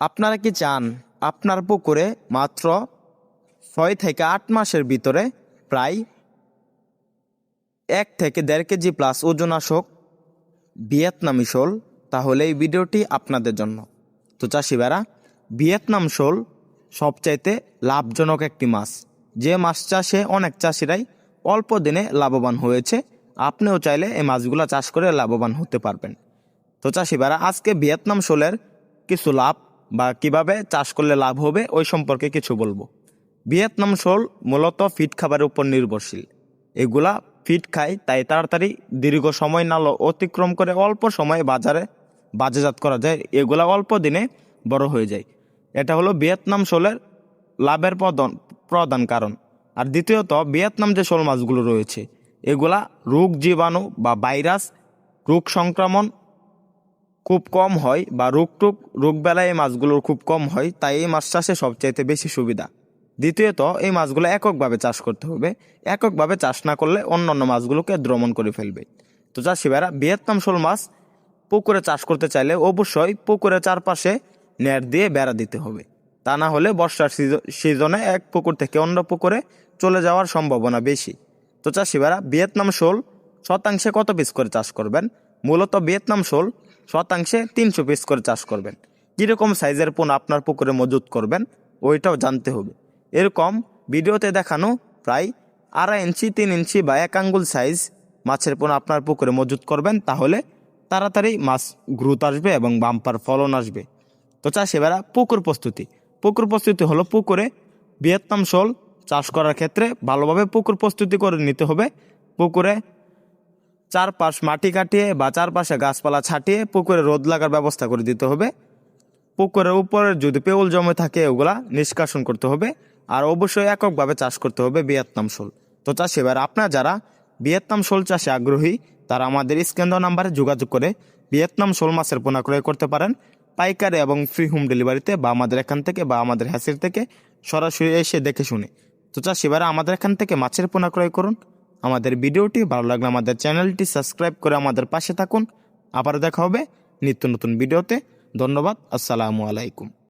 আপনারা কি চান আপনার পুকুরে মাত্র ছয় থেকে আট মাসের ভিতরে প্রায় এক থেকে দেড় কেজি প্লাস ওজন আসক ভিয়েতনামি শোল? তাহলে এই ভিডিওটি আপনাদের জন্য। তো চাষি ভাইরা, ভিয়েতনাম শোল সবচাইতে লাভজনক একটি মাছ। যে মাছ চাষে অনেক চাষিরাই অল্প দিনে লাভবান হয়েছে। আপনিও চাইলে এই মাছগুলো চাষ করে লাভবান হতে পারবেন। তো চাষি ভাইরা, আজকে ভিয়েতনাম শোলের কিছু লাভ বা কীভাবে চাষ করলে লাভ হবে, ওই সম্পর্কে কিছু বলব। ভিয়েতনাম শোল মূলত ফিট খাবারের উপর নির্ভরশীল। এগুলা ফিট খায়, তাই তাড়াতাড়ি দীর্ঘ সময় না ল- অতিক্রম করে অল্প সময়ে বাজারে বাজারজাত করা যায়। এগুলা অল্প দিনে বড় হয়ে যায়। এটা হলো ভিয়েতনাম শোলের লাভের প্রধান প্রধান কারণ। আর দ্বিতীয়ত, ভিয়েতনাম যে শোল মাছগুলো রয়েছে, এগুলা রোগ জীবাণু বা ভাইরাস, রোগ সংক্রমণ খুব কম হয় বা রোগ টুক, রোগ বেলায় এই মাছগুলোর খুব কম হয়, তাই এই মাছ চাষে সবচাইতে বেশি সুবিধা। দ্বিতীয়ত, এই মাছগুলো এককভাবে চাষ করতে হবে। এককভাবে চাষ না করলে অন্যান্য মাছগুলোকে দ্রমণ করে ফেলবে। তো চাষি ভাইরা ভিয়েতনাম শোল মাছ পুকুরে চাষ করতে চাইলে অবশ্যই পুকুরের চারপাশে নেট দিয়ে বেড়া দিতে হবে। তা না হলে বর্ষার সিজ- সিজনে এক পুকুর থেকে অন্য পুকুরে চলে যাওয়ার সম্ভাবনা বেশি। তো চাষি ভাইরা ভিয়েতনাম শোল শতাংশে কত পিস করে চাষ করবেন? মূলত ভিয়েতনাম শোল শতাংশে তিনশো পিস করে চাষ করবেন। কীরকম সাইজের পোনা আপনার পুকুরে মজুত করবেন, ওইটাও জানতে হবে। এরকম ভিডিওতে দেখানো প্রায় আড়াই ইঞ্চি, তিন ইঞ্চি বা এক আঙ্গুল সাইজ মাছের পোনা আপনার পুকুরে মজুত করবেন, তাহলে তাড়াতাড়ি মাছ গ্রোথ আসবে এবং বাম্পার ফলন আসবে। তো চাষি ভাইরা পুকুর প্রস্তুতি। পুকুর প্রস্তুতি হলো পুকুরে ভিয়েতনাম শোল চাষ করার ক্ষেত্রে ভালোভাবে পুকুর প্রস্তুতি করে নিতে হবে। পুকুরে চারপাশ মাটি কাটিয়ে বা চারপাশে গাছপালা ছাটিয়ে পুকুরে রোদ লাগার ব্যবস্থা করে দিতে হবে। পুকুরের উপরে যদি পেউল জমে থাকে, ওগুলা নিষ্কাশন করতে হবে আর অবশ্যই এককভাবে চাষ করতে হবে ভিয়েতনাম শোল। তো চাষি এবার আপনার যারা ভিয়েতনাম শোল চাষে আগ্রহী, তারা আমাদের স্কেন্দ্র নাম্বারে যোগাযোগ করে ভিয়েতনাম শোল মাছের পোনা ক্রয় করতে পারেন। পাইকারি এবং ফ্রি হোম ডেলিভারিতে বা আমাদের এখান থেকে বা আমাদের হ্যাসির থেকে সরাসরি এসে দেখে শুনে। তো চাষি এবার আমাদের এখান থেকে মাছের পোনা ক্রয় করুন। আমাদের ভিডিওটি ভালো লাগলে আমাদের চ্যানেলটি সাবস্ক্রাইব করে আমাদের পাশে থাকুন। আবার দেখা হবে নিত্য নতুন ভিডিওতে। ধন্যবাদ। আসসালামু আলাইকুম।